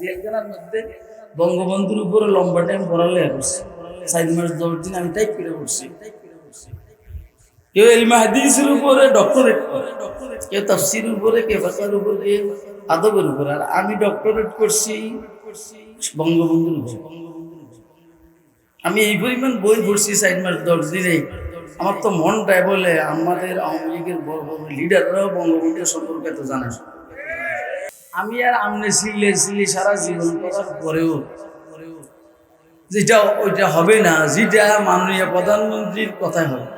জেলখানার মধ্যে বঙ্গবন্ধুর উপরে লম্বা টাইম পড়ালে করছি সাইদ মাস দশ দিন আমি টাইপ করে করছি কেউ এলমা হাদিসের উপরে ডক্টরেট করে। কেউ তফসির উপরে, কেউ ফাঁকার উপরে, কেউ আদবের উপরে। আর আমি ডক্টরেট করছি বঙ্গবন্ধুর উপরে। আমি এই পরিমাণ বই পড়ছি সাইড মাস দশ দিনে আমার তো মনটাই বলে, আমাদের আওয়ামী লীগের বড় বড় লিডাররাও বঙ্গবন্ধু সম্পর্কে এত জানে না। আমি আর আমনে সিলে সিলে সারা জীবন করার পরেও। যেটা ওইটা হবে না, যেটা মাননীয় প্রধানমন্ত্রীর কথাই হবে।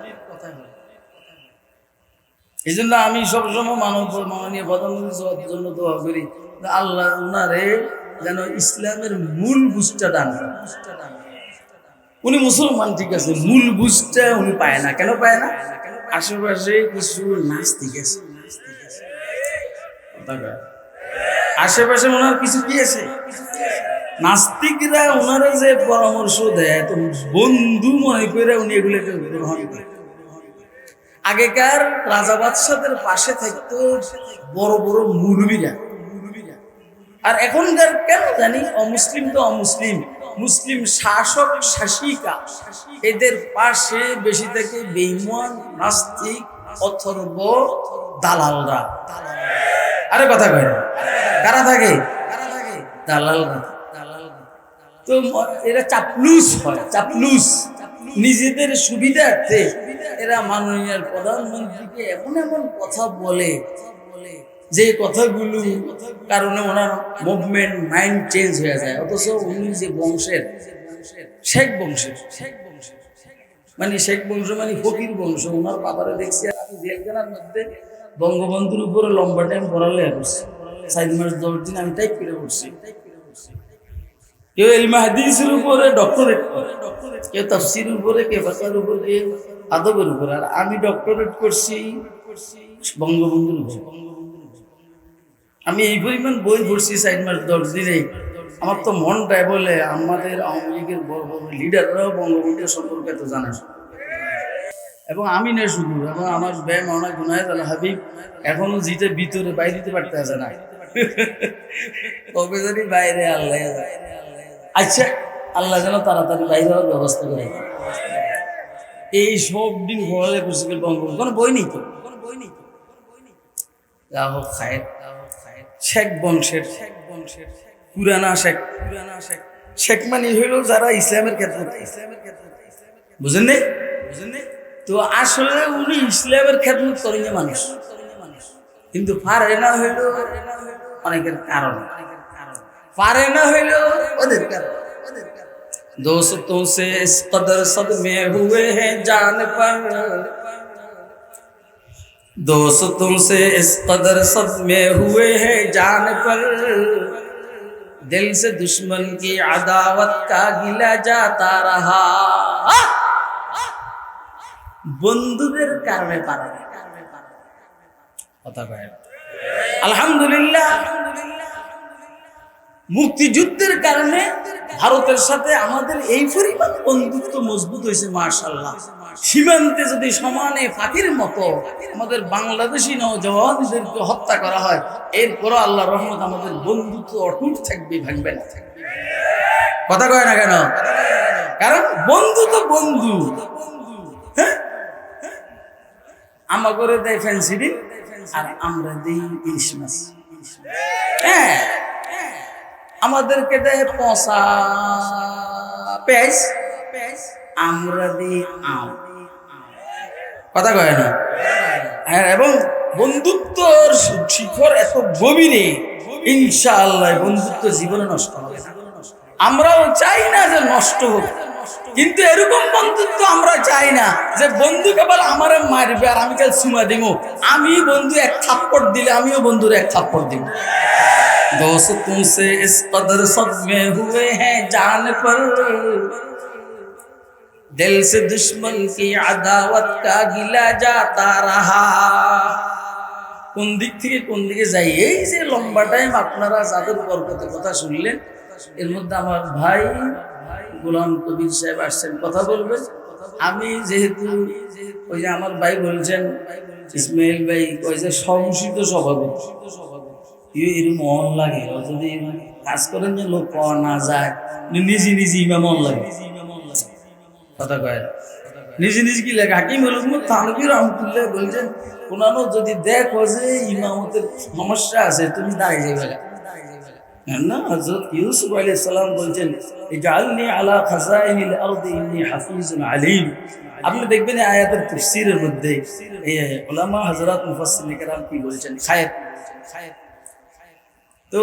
এই জন্য আমি সবসময় মানব, মাননীয় প্রধানমন্ত্রী জন্য দোয়া করি আল্লাহ উনারে যেন ইসলামের মূল বুঝটা দান উনি মুসলমান, ঠিক আছে, মূল বুঝটা উনি পায় না। কেন পায় না? আশেপাশে কিছু নাস্তিক আছে। কথা কয়। আশেপাশে ওনার কিছু কি আছে? নাস্তিকরা ওনারা যে পরামর্শ দেয় তো বন্ধু মনে করে উনি এগুলোকে গ্রহণ করে। আগেকার রাজা বাদশাদের পাশে থাকতো বড় বড় মুরবিরা। আর এখনকার কেন জানি অমুসলিম তো অমুসলিম, মুসলিম শাসক শাসিকা। এদের পাশে বেশি থেকে বেইমান নাস্তিক অথর্ব দালালরা। আরে কথা কয় কারা থাকে? দালালরা। তো এরা চাপলুস হয়, চাপলুস। নিজেদের সুবিধার্থে এরা মাননীয় প্রধানমন্ত্রীকে এমন এমন কথা বলে, যে কথাগুলো কারণে ওনার মুভমেন্ট মাইন্ড চেঞ্জ হয়ে যায়। অথচ উনি যে বংশের, শেখ বংশের। শেখ মানে শেখ বংশ মানে ফকির বংশ, ওনার বাবারে দেখছি আমি জেলখানার মধ্যে বঙ্গবন্ধুর উপরে লম্বা টাইম পড়ালে করছি সাইদ মাস দশ দিন আমি টাইপ করে করছি কেউ এলমা হাদিসের উপরে ডক্টরেট করে। কেউ তফসির উপরে, কেউ ফাঁকার উপরে, কেউ আদবের উপরে। আর আমি ডক্টরেট করছি বঙ্গবন্ধুর উপরে। আমি এই পরিমাণ বই পড়ছি সাইড মাস দশ দিনে আমার তো মনটাই বলে আমাদের আওয়ামী লীগের বড় লিডাররাও বঙ্গবন্ধু সম্পর্কে এত জানে। এবং আমি না শুধু, এবং আমার ব্যায়াম অনেক গুনায় তাহলে হাবিব এখনও জিতে, ভিতরে বাইরে দিতে পারতে আছে না। কবে জানি বাইরে আল্লাহ। আচ্ছা আল্লাহ যেন তাড়াতাড়ি বাইরে হওয়ার ব্যবস্থা করে। এই সব দিন ঘোরালে করছে বঙ্গবন্ধু, কোনো বই নেই তো? কোনো বই নেই তো হোক, খায়ের। শেখ বংশের শেখ বংশের। পুরানা শেখ পুরানা শেখ শেখ মানে হইল যারা ইসলামের ক্ষেত্রে ইসলামের ক্ষেত্রে বুঝেন নি বুঝেন নি তো আসলে উনি ইসলামের খেদমত করেন যে মানুষ কিন্তু পারে না হইল অনেকের কারণ পারে না হইল ওদের কারণ दोस्तों से इस कदर सदमे हुए हैं जान पर दोस्तों से इस कदर सदमे हुए हैं जान पर दिल से दुश्मन की अदावत का गिला जाता रहा বন্ধুদের কারণে পারে না। কথা কয় না। আলহামদুলিল্লাহ মুক্তিযুদ্ধের কারণে ভারতের সাথে আমাদের এই পরিমাণ বন্ধুত্ব মজবুত হয়েছে মার্শাল্লাহ সীমান্তে যদি সমানে ফাঁকির মতো আমাদের বাংলাদেশি নৌজওয়ানদেরকে হত্যা করা হয়, এরপরও আল্লাহ রহমত আমাদের বন্ধুত্ব অটুট থাকবে, ভাঙবে না। কথা কয় না কেন? কারণ বন্ধু তো বন্ধু। হ্যাঁ? আমা করে দেয় ফ্যান্সি ডিম আর আমরা দিই ইলিশ মাছ। হ্যাঁ? আমাদেরকে দেয় পচা। পেঁয়াজ? আমরা দিই আম। কথা কয় না? হ্যাঁ এবং বন্ধুত্বর শিখর এত গভীরে ইনশাআল্লাহ বন্ধুত্ব জীবনে নষ্ট হবে আমরাও চাই না যে নষ্ট হোক কিন্তু এরকম বন্ধুত্ব আমরা চাই না যে বন্ধু কেবল আমারে মারবে আর আমি কাল সুমা দিব আমি বন্ধু এক থাপ্পড় দিলে আমিও বন্ধুর এক থাপ্পড় দিব दोस्तों से इस कदर सदमे हुए हैं जान पर दिल से दुश्मन की अदावत का गिला जाता रहा কোন দিক থেকে কোন দিকে যাই এই যে লম্বা টাইম আপনারা যাদের বরকতের কথা শুনলেন এর মধ্যে আমার ভাই গোলাম কবির সাহেব আসছেন কথা বলবেন আমি যেহেতু ওই যে আমার ভাই বলছেন ইসমাইল ভাই ওই যে সংসিত স্বভাবে এরকম মন লাগে ও যদি কাজ করেন যে লোক পাওয়া না যায় নিজে নিজে ইমাম লাগে কথা কয় না। নিজে নিজে কি লেখা হাকিম হলুম তানবী রহমতুল্লাহ বলছেন কোনানো যদি দেখো যে ইমামতের সমস্যা আছে তুমি দাঁড়িয়ে যাবে গা। না হযরত ইউসুফ আলাইহিস সালাম বলছেন ইজআলনি আলা খাযাইনিল আরদি ইন্নী হাফিজুন আলীম আপনি দেখবেন এই আয়াতের তাফসীরের মধ্যে এই উলামা হযরত মুফাসসিরিন کرام কি বলছেন খায়ের তো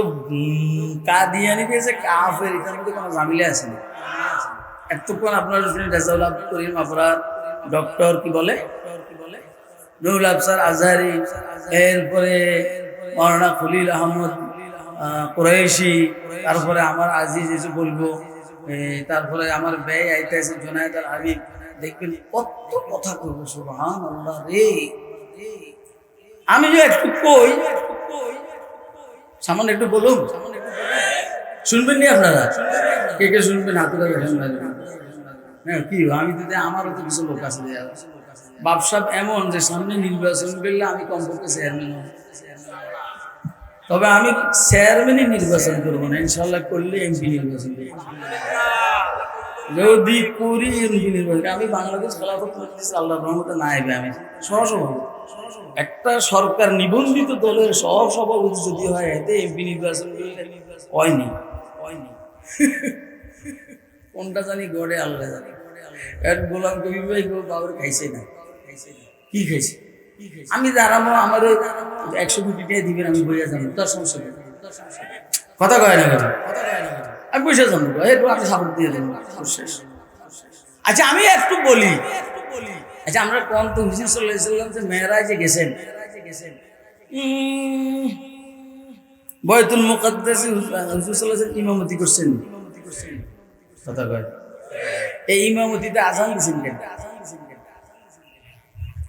কাদিয়ানি পেয়েছে কাফের এটার মধ্যে কোনো ঝামেলা আছে না। এতক্ষণ আপনার শুনে রেজাউল করিম আপনার ডক্টর কি বলে? নুরুল আফসার আজহারি এরপরে মৌলানা খলিল আহমদ আহ, কুরাইশি তারপরে আমার আজিজ এসে বলব তারপরে আমার ব্যয় আইতেছে জোনায়দ আল হাবিব। দেখবেন কত কথা করব সুবহান আল্লাহ রে। আমি যে একটু কই সামান্য একটু বলুন। শুনবেন নি আপনারা? কে কে শুনবেন? হাতে হ্যাঁ কি আমি তো আমারও তো কিছু লোক আছে বাপসাপ এমন যে সামনে নির্বাচন করলে আমি কমপক্ষে চেয়ারম্যান হব। তবে আমি চেয়ারম্যানই নির্বাচন করব না। ইনশাল্লাহ করলে এমপি নির্বাচন করব। যদি করি নির্বাচন আমি বাংলাদেশ খেলাফত মজলিস আল্লাহ রহমতে না আইবে আমি। সহসভাপতি। একটা সরকার নিবন্ধিত দলের সহ সভাপতি যদি হয় এতে এমপি নির্বাচন হয়নি। হয়নি। কোনটা জানি গড়ে আল্লাহ জানি। এর গোলাম কবি ভাই বাবুর খাইছে না। কি খাইছে? আমি দাঁড়াবো আমার একশো কোটি টাকা দিবেন আমি বইয়া যাব। তার সমস্যা কথা কয় না কথা যাব একটু আপনি সাপোর্ট দিয়ে শেষ। আচ্ছা আমি একটু বলি। আচ্ছা আমরা কোন তো হুজুর সাল্লাহ সাল্লাম যে গেছেন। বয়তুল মুকাদ্দাসে সাল্লাহ ইমামতি করছেন। কথা কয়। এই ইমামতিতে আজান দিছেন কেন?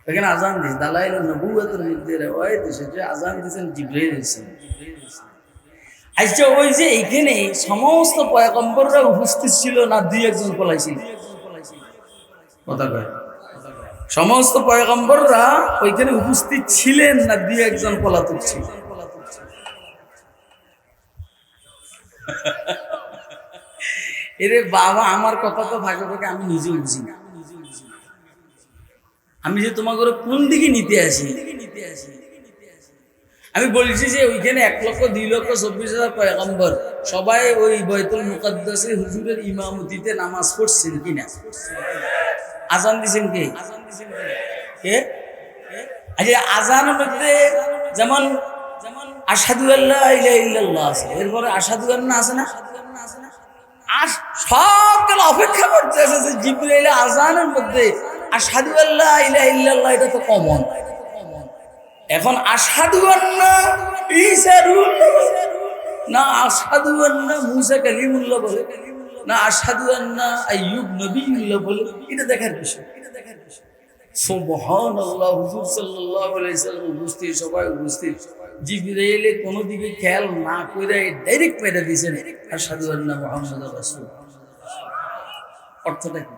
এখানে আজান দিস দালাইল নবুয়তের মধ্যে রওয়ায়াত এসেছে আজান দিছেন জিব্রাইল দিছেন আচ্ছা ওই যে এইখানে সমস্ত পয়গম্বররা উপস্থিত ছিল না, দুই একজন পলাইছিল। সমস্ত পয়গম্বররা ওইখানে উপস্থিত ছিলেন না, দুই একজন পলাতক ছিল। এরে বাবা, আমার কথা তো ভাগে ভাগে আমি নিজেও বুঝি না। আমি যে তোমাকে কোন দিকে নিতে আসি নিতে আসি? আমি বলছি যে ওইখানে এক লক্ষ, দুই লক্ষ, চব্বিশ হাজার পয়গম্বর। সবাই ওই বৈতুল মুকাদ্দাসে হুজুরের ইমামতিতে নামাজ পড়ছেন কিনা? আজান দিছেন কে? কে? আচ্ছা মধ্যে যেমন যেমন আসাদু আল্লাহ ইল্লাল্লাহ আছে, এরপরে আসাদু আন্না আছে না? আর সকাল অপেক্ষা করতে আছে যে জিব্রাইল আজানের মধ্যে আসাদু আল্লাহ ইল্লাল্লাহ এটা তো কমন এখন আসাদু আন্না ঈসা না আসাদু আন্না মুসা কালিমুল্লাহ বলে। না আসাদু আন্না আইয়ুব নবীউল্লাহ বলে। এটা দেখার বিষয়। এটা দেখার বিষয় আল্লাহ সবাই কোনো দিকে খেয়াল না ডাইরেক্ট অর্থটা কি?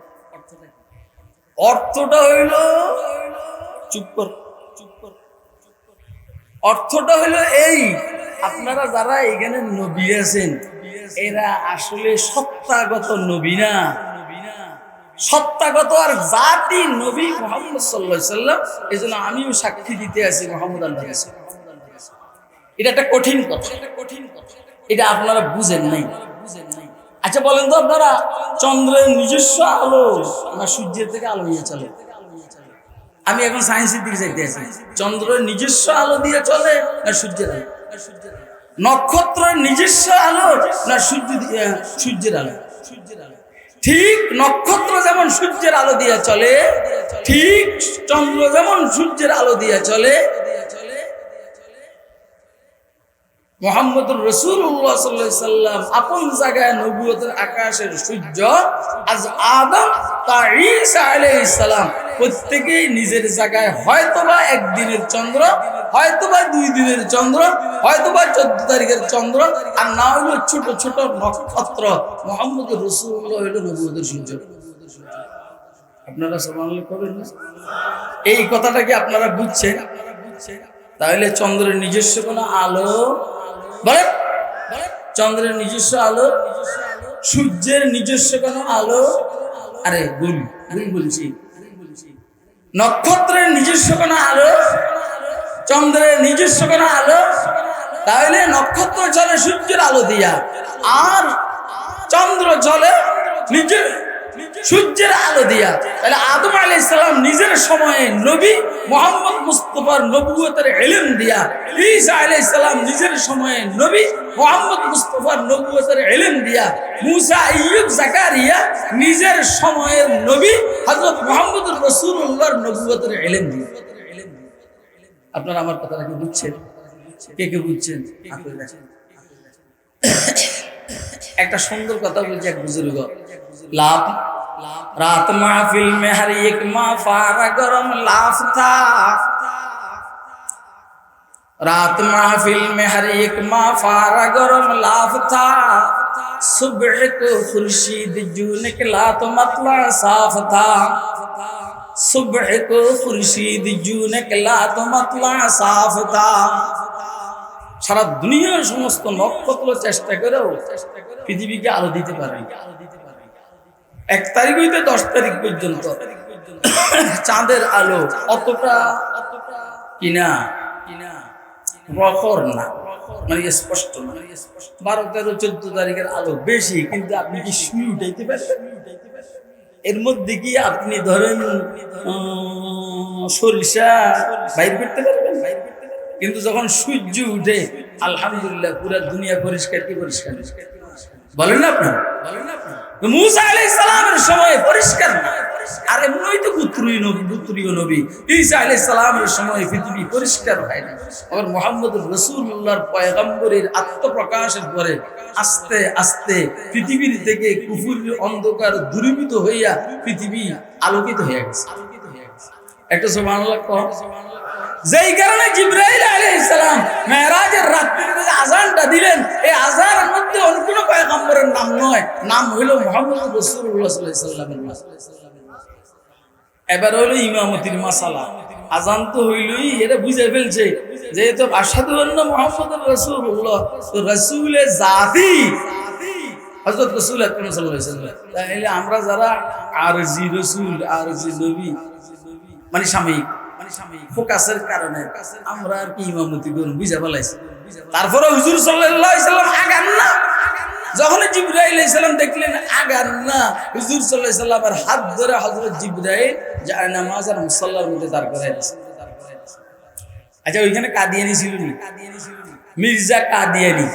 অর্থটা হইল, চুপ কর। অর্থটা হলো এই। আপনারা যারা এখানে নবী আছেন, এরা আসলে সত্তাগত নবী না। সত্তাগত আর জাতি নবী মোহাম্মদ সাল্লাম এই জন্য আমিও সাক্ষী দিতে আছি মোহাম্মদ আল্লাহ এটা একটা কঠিন কথা এটা কঠিন কথা। এটা আপনারা বুঝেন নাই। আচ্ছা বলেন তো আপনারা, চন্দ্রের নিজস্ব আলো, না সূর্যের থেকে আলো নিয়ে চলে? আমি এখন সায়েন্সের দিকে যাইতে আছি। চন্দ্রের নিজস্ব আলো দিয়ে চলে না সূর্যের আলো? নক্ষত্রের নিজস্ব আলো না সূর্য দিয়ে সূর্যের আলো সূর্যের আলো? ঠিক নক্ষত্র যেমন সূর্যের আলো দিয়ে চলে, ঠিক চন্দ্র যেমন সূর্যের আলো দিয়ে চলে, মোহাম্মদুর রসুল্লাহ সাল্লাহ সাল্লাম আপন জায়গায় নবুয়তের আকাশের সূর্য আজ আদম তা ঈসা আলাইহিস সালাম প্রত্যেকেই নিজের জায়গায় হয়তোবা একদিনের চন্দ্র, হয়তোবা দুই দিনের চন্দ্র, হয়তোবা চোদ্দ তারিখের চন্দ্র, আর না হলো ছোট ছোট নক্ষত্র। মোহাম্মদুর রসুল্লাহ হইল নবুয়তের সূর্য আপনারা সমান করবেন এই কথাটা কি আপনারা বুঝছেন? তাহলে চন্দ্রের নিজস্ব কোনো আলো? বলেন। চন্দ্রের নিজস্ব আলো? সূর্যের নিজস্ব কোন আলো? আরে ভুল ভুল বলছি। নক্ষত্রের নিজস্ব কোনো আলো, চন্দ্রের নিজস্ব কোনো আলো, তাহলে নক্ষত্র চলে সূর্যের আলো দিয়া, আর চন্দ্র চলে নিজের সূর্যের আলো দিয়া। তাহলে আদম আলী ইসলাম নিজের সময়ে নবী মোহাম্মদ মুস্তফার নবুয়তের এলেম দিয়া ঈসা আলী ইসলাম নিজের সময়ে নবী মোহাম্মদ মুস্তফার নবুয়তের এলেম দিয়া মুসা ইয়ুব জাকারিয়া নিজের সময়ের নবী হযরত মোহাম্মদ রসুল্লাহর নবুয়তের এলেম দিয়া। আপনারা আমার কথাটা কি বুঝছেন? কে কে বুঝছেন। একটা সুন্দর কথা বলছে এক বুজুর্গ। লাভ রাত মাহফিল में हर एक माँ फारा गरम लाफ था रात महफिल में हर एक माँ फारा गरम लाफ था सुबह को खुर्शीद जू निकला तो मतला साफ था सुबह को खुर्शीद जू निकला तो मतला साफ था সারা দুনিয়ার সমস্ত নক্ষত্র চেষ্টা করেও পৃথিবীকে আলো দিতে পারে এক তারিখ হইতে দশ তারিখ পর্যন্ত। চাঁদের আলো অতটা কিনা প্রখর না মানে বারো তেরো চোদ্দ তারিখের আলো বেশি, কিন্তু আপনি কি শুয়ে উঠাইতে এর মধ্যে কি আপনি ধরেন সরিষা বাইর করতে পারবেন? কিন্তু যখন সূর্য উঠে, আলহামদুলিল্লাহ পুরা দুনিয়া পরিষ্কার কি পরিষ্কার? বলেন না আপনার। বলেন না মুসা সালামের সময় পরিষ্কার আর এমনই তো নবী পুত্রীয় নবী। ঈসা সালামের সময় পৃথিবী পরিষ্কার হয় না। আবার মোহাম্মদ রসুল্লাহর পয়গম্বরের আত্মপ্রকাশের পরে আস্তে আস্তে পৃথিবীর থেকে কুফুরের অন্ধকার দূরীভূত হইয়া পৃথিবী আলোকিত হয়ে গেছে। একটা সুবহানাল্লাহ কহ যেই কারণে জিব্রাইল আলাইহিস সালাম মেরাজের রাত্রিতে যে আজানটা দিলেন। এই আজানের মধ্যে অন্য কোনো পয়গম্বরের নাম নয়, নাম হইল মুহাম্মদ আলাইহি সাল্লামের এবার হলো ইমামতির মাসালা। আজান তো হইলই, এটা বুঝে ফেলছে যেহেতু আসাদু আন্না মুহাম্মদ রাসূলুল্লাহ। তো রাসূলের জাতি, হযরত রাসূল তাহলে আমরা যারা আরজি রাসূল, আরজি নবী মানে সাময়িক ফোকাসের কারণে আমরা আর কি ইমামতি করুন বুঝা ফেলাইছি তারপরে হুজুর সাল্লাম আগান না। যখন জিব্রাইল আলাইহিস সালাম দেখলেন আগান না, হুজুর আলাইহি সাল্লামের হাত ধরে হযরত জিব্রাইল যায় নামাজ আর মুসাল্লার মধ্যে দাঁড় করাই আচ্ছা ওইখানে কাদিয়ানি ছিল মির্জা কাদিয়ানি।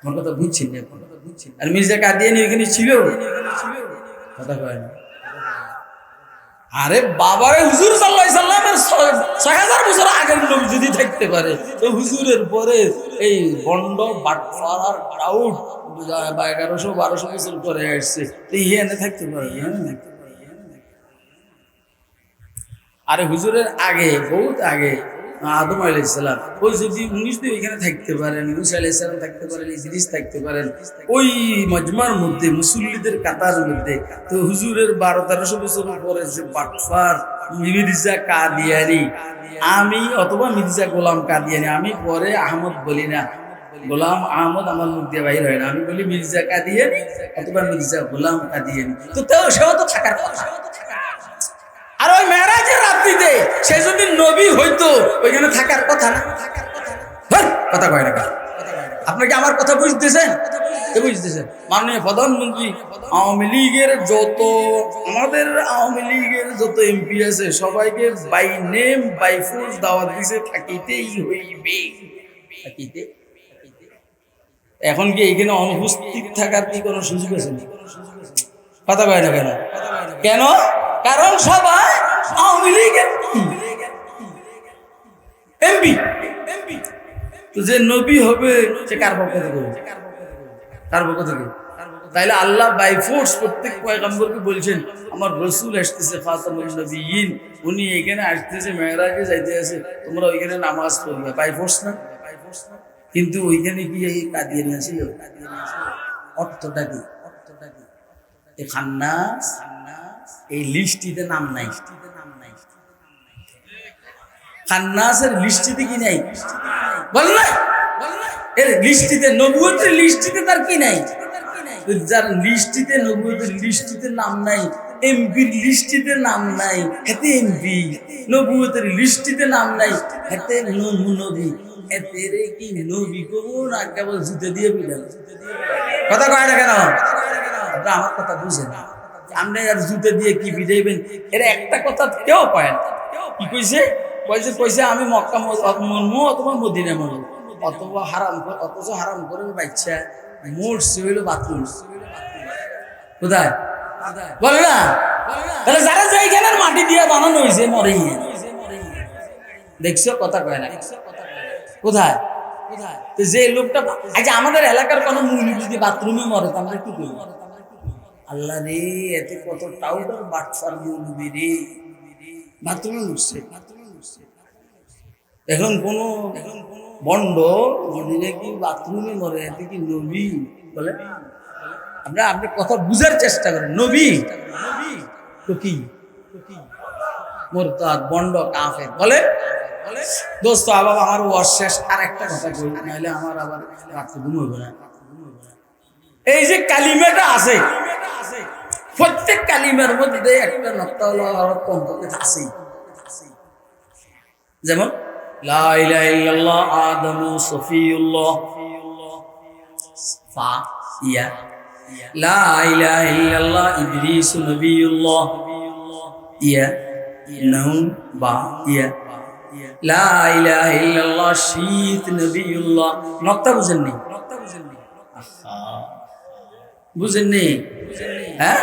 আমার কথা বুঝছেন আর মির্জা কাদিয়ানি ওইখানে ছিল? কথা কয় আরে বাবারে, হুজুর সাল্লাহ সাল্লামের ছয়- হাজার বছর আগের লোক যদি থাকতে পারে, তো হুজুরের পরে এই বন্ড বাটফার ক্রাউড এগারোশো বারোশো বছর পরে আসছে, তো থাকতে পারে। আরে হুজুরের আগে, বহুত আগে আদম আলাইসালাম ওই যদি উনিশ দিন ওইখানে থাকতে পারেন মুসা আলাইসালাম থাকতে পারেন ইদ্রিস থাকতে পারেন, ওই মজমার মধ্যে, মুসল্লিদের কাতার মধ্যে, তো হুজুরের বারো, তেরোশো বছর পরে যে বাটফার, মির্জা কাদিয়ানি, আমি অথবা মির্জা গোলাম কাদিয়ানি, আমি পরে আহমদ বলি না। গোলাম আহমদ আমার মুখ দিয়ে বাহির হয় না, আমি বলি মির্জা কাদিয়ানি অথবা মির্জা গোলাম কাদিয়ানি। তো তাও সেও তো থাকার কথা। আর ওই মেরাজের রাত্রিতে সে যদি নবী হইতো, ওইখানে থাকার কথা না? কথা কয় না আপনাকে আমার কথা বুঝতেছেন? বুঝতেছেন মাননীয় প্রধানমন্ত্রী, আওয়ামী লীগের যত, আমাদের আওয়ামী লীগের যত এমপি আছে, সবাইকে বাই নেম বাই ফোর্স দাওয়াত দিছে, থাকিতেই হইবে। এখন কি এখানে অনুপস্থিত থাকার কি কোনো সুযোগ আছে? কথা কয় না কেন? কেন? কারণ সবাই আওয়ামী লীগের। এমপি। যে নবী হবে, সে কার পক্ষ থেকে কার পক্ষ থেকে? তাইলে আল্লাহ বাই ফোর্স প্রত্যেক পয়গম্বরকে বলছেন, আমার রসুল আসতেছে ফাতামুল নবীন। উনি এখানে আসতেছে, মেহরাজে যাইতে আছে। তোমরা ওইখানে নামাজ পড়বে। বাই ফোর্স না? কিন্তু ওইখানে কি এই কাদিয়ানি ছিল অর্থটা কি? অর্থটা কি এই খান্নাস। এই লিস্টিতে নাম নাই। খান্নাসের লিস্টিতে কি নাই? বল না। এর লিস্টিতে নবুয়তের লিস্টিতে তার কি নাই? যার লিস্টিতে, নবুয়তের লিস্টিতে নাম নাই, এমপির লিস্টিতে নাম নাই, হেতে এমপি। নবুয়তের লিস্টিতে নাম নাই, হেতে ন- নবী। রে কি নবী কবু না কেবল জুতে দিয়ে বিড়াল। কথা কয় না কেন? আমার কথা বুঝেন আপনি আর জুতে দিয়ে কি বিজাইবেন এর একটা কথা কেউ পায় না। কি কইছে? কইছে কইছে, আমি মক্কা মনমু অথবা মদিনা মনমু অথবা হারাম অথচ হারাম করে বাচ্চা। মরছে হইল বাথরুম। কোথায়? বলে না? তাহলে যারা যেখানের মাটি দিয়ে বানানো হয়েছে মরে দেখছ, কথা কয় না। কোথায়? কোথায়? তো যে লোকটা আচ্ছা আমাদের এলাকার কোনো মুনি যদি বাথরুমে মরে তো আমরা করব? আল্লাহ রে, এতে কত টাউটার বাটফার মুলবি রে। বাথরুমে উঠছে। এখন কোন এখন কোন বন্ড মদিনে কি বাথরুমে মরে, এতে কি নবী? বলে, আমরা, আপনি কথা বুঝার চেষ্টা করেন। নবী? তো কি? মোরতাদ বন্ড কাফে বলে, দোস্ত আবার আমার ওয়ার শেষ আর একটা কথা কই নাহলে আমার আবার রাত্রে ঘুম হইব না। এই যে কালিমাটা আছে প্রত্যেক কালিমার মধ্যে একটা নক্তা হলো কমপক্ষে আছেই যেমন লা ইলাহা ইল্লাল্লাহ আদমু সফিউল্লাহ ফা ইয়া লা ইলাহা ইল্লাল্লাহ ইদ্রিস নবিউল্লাহ ইয়া নাউন বা ইয়া লা ইলাহা ইল্লাল্লাহ শীত নবিউল্লাহ নক্তা বুঝেননি নক্তা বুঝেননি বুঝেননি হ্যাঁ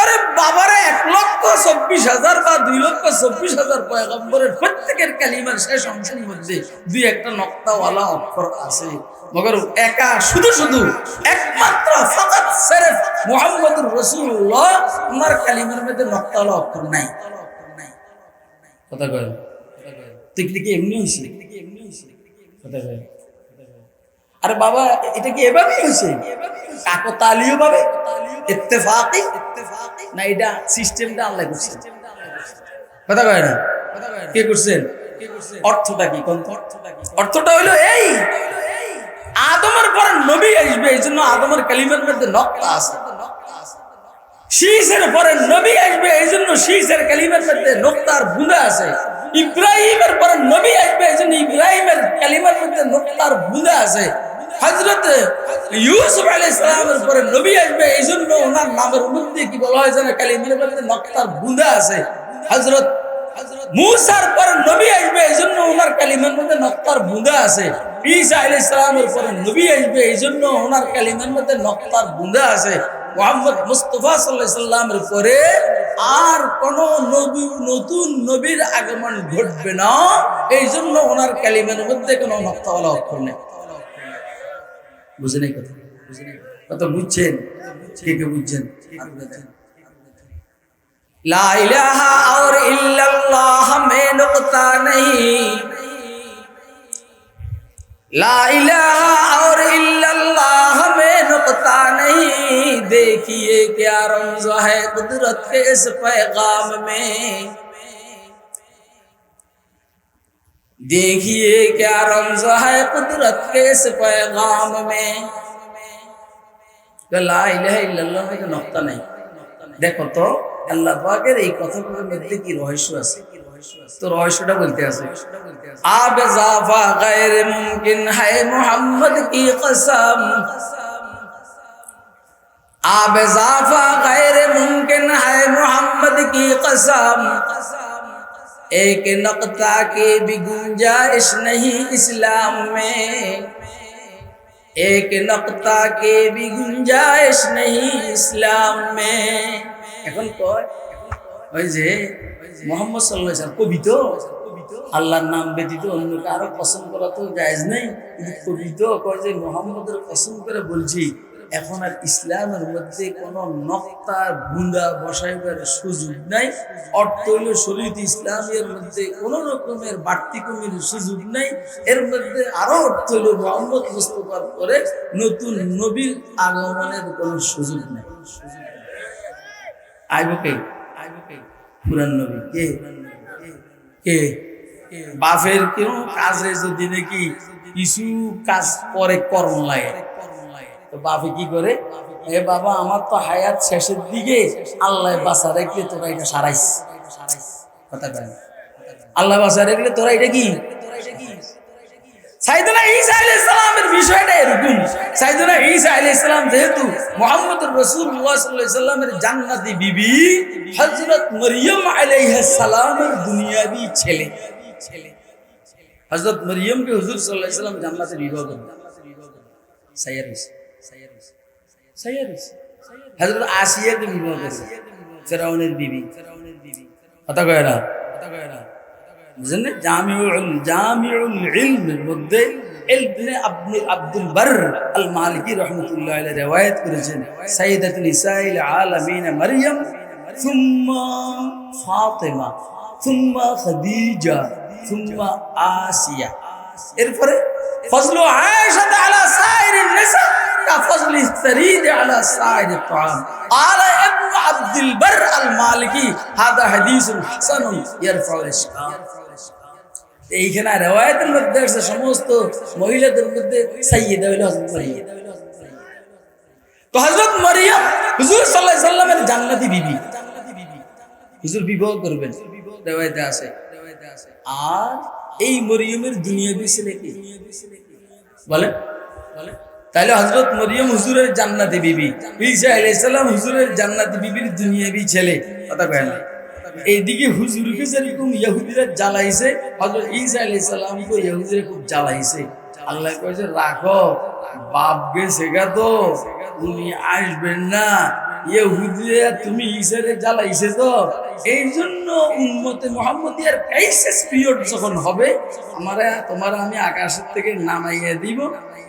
আরে বাবারে, এক লক্ষ চব্বিশ হাজার বা দুই লক্ষ চব্বিশ হাজার পয়গম্বরের প্রত্যেকের কালিমার শেষ অংশের মধ্যে দুই একটা নক্তাওয়ালা অক্ষর আছে। মগর একা, শুধু শুধু, একমাত্র ফাকাত সেরেফ মুহাম্মদুর রাসূলুল্লাহ ওনার কালিমার মধ্যে নক্তাওয়ালা অক্ষর নাই। কথা কয়? তুই এমনি হইছে কথা কয়? আরে বাবা, এটা কি এভাবেই হয়েছে? কাকতালীয় ভাবে ইত্তেফাকি? না এটা সিস্টেমটা আল্লাহ করছে। কথা কয় না? কে করছেন অর্থটা কি? অর্থটা হইল এই। আদমের পর নবী আসবে এই জন্য আদমের কালিমের মধ্যে নক্তা আছে। শীষের পরে নবী আসবে এই জন্য শীষের কালিমের মধ্যে নোক্তার বুঁদা আছে। ইব্রাহিমের পরে নবী আসবে এই জন্য ইব্রাহিমের কালিমের মধ্যে নোক্তার বুঁদা আছে। হজরত ইউসুফ আলাই ইসলামের পরে নবী আসবে এই জন্য ওনার নামের মধ্যে কি বলা হয় যেন কালিমের মধ্যে নক্তার বুঁদা আছে। হজরত মুসার পরে নবী আসবে এই জন্য ওনার কালিমের মধ্যে নক্তার বুঁদা আছে। ঈসা আলাই ইসলামের পরে নবী আসবে এই জন্য ওনার কালিমের মধ্যে নক্তার বুঁদা আছে। মোহাম্মদ মুস্তফা সাল্লাহ সাল্লামের পরে আর কোন নবী, নতুন নবীর আগমন ঘটবে না। এই জন্য ওনার কালিমের মধ্যে কোনো নক্তাওয়ালা অক্ষর নেই। বুঝে নেই কথা কত বুঝছেন কে কে বুঝছেন লা ইলাহা और इल्लल्लाह में नुक्ता नहीं ला इलाहा और इल्लल्लाह में नुक्ता नहीं देखिए क्या रमज है कुदरत के इस पैगाम में دیکھیے کیا رمزہ ہے قدرت کے اس پیغام میں لا الہ الا কি রহস্য আছে তো রহস্যটা বলতে আছে আব জাফা গায়র মুমকিন হায় মুহাম্মদ কি কসম আব জাফা কি কসম एक नक्ता की भी गुंजाइश नहीं इस्लाम में एक नक्ता के भी गुंजाइश नहीं इस्लाम में এখন কয় ওই যে মোহাম্মদ সাল্লাহ কবি তো আল্লাহর নাম ব্যতীত অন্য কারো পছন্দ করা তো জায়েজ নেই কিন্তু কবি তো কয় যে মোহাম্মদের পছন্দ করে বলছি এখন আর ইসলামের মধ্যে কোনো নক্তা বুন্দা বসাইবার সুযোগ নাই। অর্থ হইল শরীর ইসলামের মধ্যে কোন রকমের বাড়তি কমির সুযোগ নাই। এর মধ্যে আরও অর্থ হইল মোহাম্মদ মুস্তফার পরে নতুন নবীর আগমনের কোনো সুযোগ নাই। আইব কে আইব কে? পুরান নবী। কে? কে? বাপের কেউ কাজে যদি নাকি কিছু কাজ পরে কর্ম লাগে। তো বাপে কি করে? এ বাবা, আমার তো হায়াত শেষের দিকে আল্লাহ বাসা রেখলে তোরা এটা সারাইস। কথা আল্লাহ বাসা রেখলে তোরা এটা কি? বিষয়টা এরকম। যেহেতু সাল্লামের জান্নাতি বিবি মরিয়ম ছেলে। মরিয়মকে জান্নাতে বিবাহ হযরত আসিয়াকে বিবাহ করেন ফেরাউনের বিবি কথা কয় না কথা কয় না বুঝলেন না? জামিউল জামিউল ইলমের মধ্যে ইবনে আব্দুল আব্দুল বার আল মালিকি রাহমাতুল্লাহ আলাইহি riwayat করেছেন সাইয়্যিদাতুল নিসাইল আলামিন মারইয়াম সুম্মা ফাতিমা সুম্মা খাদিজা সুম্মা আসিয়া এরপরে ফজলু আয়েশা আলা সাইরিন নিসা كفضل الثريد على سائر الطعام قال ابن عبد البر المالكي هذا حديث حسن يرفع الاشكال এইখানে রেওয়ায়তের মধ্যে আছে সমস্ত মহিলাদের মধ্যে সাইয়্যিদা হইল হযরত মারিয়াম তো হযরত মারিয়াম হুজুর সাল্লাল্লাহু আলাইহি সাল্লামের জান্নাতি বিবি হুজুর বিবাহ করবেন রেওয়ায়েতে আছে আর এই মরিয়মের দুনিয়াবি ছেলে কি বলেন বলেন তাহলে হজরত মরিয়ম হুজুরের জান্নাতি বিবি, ঈসা আলাইসালাম সালাম হুজুরের জান্নাতি বিবির দুনিয়াবি ছেলে। কথা কয় না? এইদিকে হুজুরকে যেরকম ইহুদিরা জ্বালাইছে হজরত ঈসা আলাইহিস সালামকে ইহুদিরা খুব জ্বালাইছে। আল্লাহ কয়েছে রাখো, বাপ গেছে গা তো, উনি আসবেন না। ইহুদিরা তুমি ঈসারে জ্বালাইছে তো? এই জন্য উন্মতে মোহাম্মদিয়ার ক্রাইসিস পিরিয়ড যখন হবে, আমারা, তোমার আমি আকাশের থেকে নামাইয়া দিব।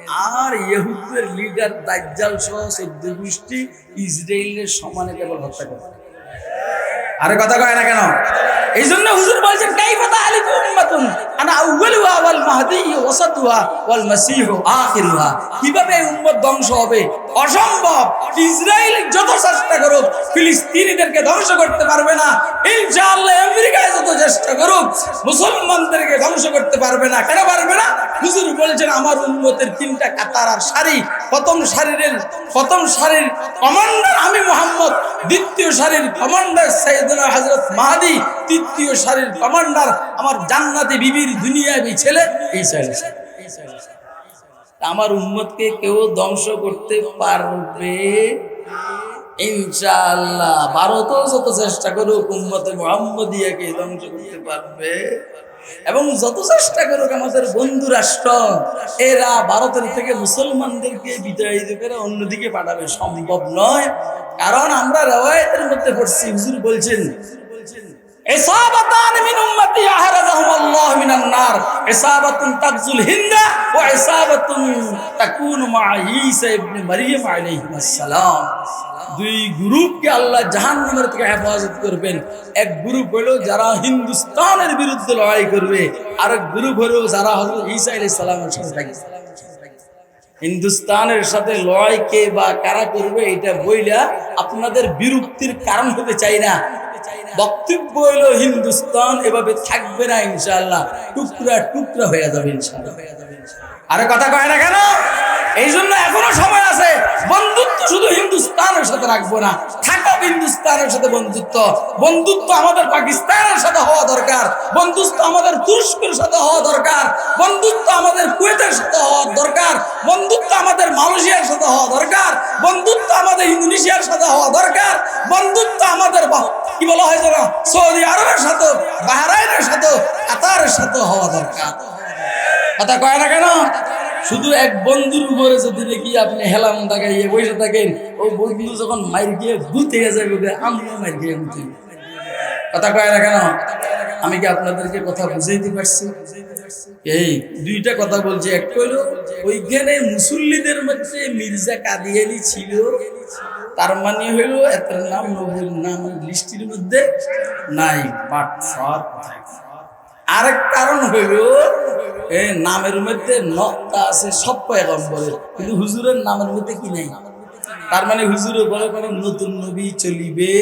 আর ইহুদের লিডার দাজ্জাল সহ চোদ্দ গোষ্ঠী ইসরায়েলের সমানে কেবল হত্যা করবে। আরে কথা কয় না কেন? এই জন্য হুজুর বলছেন, কাইফা তাআলিকু উম্মাতুন? আনা আউয়ালুহা ওয়াল মাহদি ওয়াসাতুহা ওয়াল মাসীহু আখিরুহা। কীভাবে উম্মত ধ্বংস হবে? অসম্ভব। ইসরায়েল যত চেষ্টা করুক, ফিলিস্তিনিদেরকে ধ্বংস করতে পারবে না। ইনশাআল্লাহ আমেরিকায় যত চেষ্টা করুক, মুসলমানদেরকে ধ্বংস করতে পারবে না। কেন পারবে না? হুজুর বলেছেন, আমার উম্মতের তিনটা কাতার আর সারি। প্রথম সারির প্রথম সারির কমান্ডার আমি মোহাম্মদ, দ্বিতীয় সারির কমান্ডার মাহাদি, তৃতীয় সারির কমান্ডার, আমার জান্নাতি বিবির দুনিয়াবি ছেলে, এই আমার কেউ ধ্বংস করতে পারবে? ইনশাআল্লাহ। ভারত চেষ্টা করুক, উম্মতে মোহাম্মদিয়াকে ধ্বংস করতে পারবে। এবং যত চেষ্টা করুক আমাদের বন্ধু রাষ্ট্র, এরা ভারতের থেকে মুসলমানদেরকে বিদায়িত করে অন্যদিকে পাঠাবে, সম্ভব নয়। কারণ আমরা রেওয়ায়তের মধ্যে পড়ছি, হুজুর বলছেন মিন উম্মতি আল্লাহ মিনান নার। তাকজুল হিন্দা ওয়া তাকুনু মা ঈসা ইবনে মারইয়াম আলাইহিস সালাম। দুই গ্রুপকে আল্লাহ জাহান্নামের থেকে হেফাজত করবেন। এক গ্রুপ হলো যারা হিন্দুস্তানের বিরুদ্ধে লড়াই করবে আর এক গ্রুপ হলো যারা হযরত ঈসা আলাইহিস সালামের সাথে থাকবে। হিন্দুস্তানের সাথে লড়াই কে বা কারা করবে, এটা বইলা আপনাদের বিরক্তির কারণ হতে চাই না। বক্তব্য হইল হিন্দুস্তান, এভাবে থাকবে না ইনশাল্লাহ টুকরা টুকরা হয়ে যাবে ইনশাল্লাহ আরে কথা কয় না কেন? এই জন্য এখনও সময় আছে। বন্ধুত্ব শুধু হিন্দুস্তানের সাথে রাখব না, থাকো হিন্দুস্তানের সাথে বন্ধুত্ব। বন্ধুত্ব আমাদের পাকিস্তানের সাথে হওয়া দরকার, বন্ধুত্ব আমাদের তুরস্কের সাথে হওয়া দরকার, বন্ধুত্ব আমাদের কুয়েতের সাথে হওয়া দরকার, বন্ধুত্ব আমাদের মালয়েশিয়ার সাথে হওয়া দরকার, বন্ধুত্ব আমাদের ইন্দোনেশিয়ার সাথে হওয়া দরকার, বন্ধুত্ব আমাদের কি বলা হয় যেন? সৌদি আরবের সাথে, বাহরাইনের সাথে, কাতারের সাথে হওয়া দরকার। কথা কয় না কেন? শুধু এক বন্ধুর উপরে যদি দেখি আপনি হেলাম তাকাইয়ে বসে থাকেন ওই বন্ধু যখন মাইর গিয়ে গুতে যাবে আমিও মাইর গিয়ে গুতে কথা কয় না কেন? আমি কি আপনাদেরকে কথা বুঝাইতে পারছি? এই দুইটা কথা বলছি। একটা হলো ওইখানে মুসল্লিদের মধ্যে মির্জা কাদিয়ানি ছিল। তার মানে হইল এত নাম নবীর নাম লিস্টির মধ্যে নাই, বাট সৎ। আরেক কারণ হইল এই নামের মধ্যে নকটা আছে সব পয়গম্বরের, কিন্তু হুজুরের নামের মধ্যে কি নাই? তার মানে হুজুরে বলে কোনো নতুন নবী চলিবে।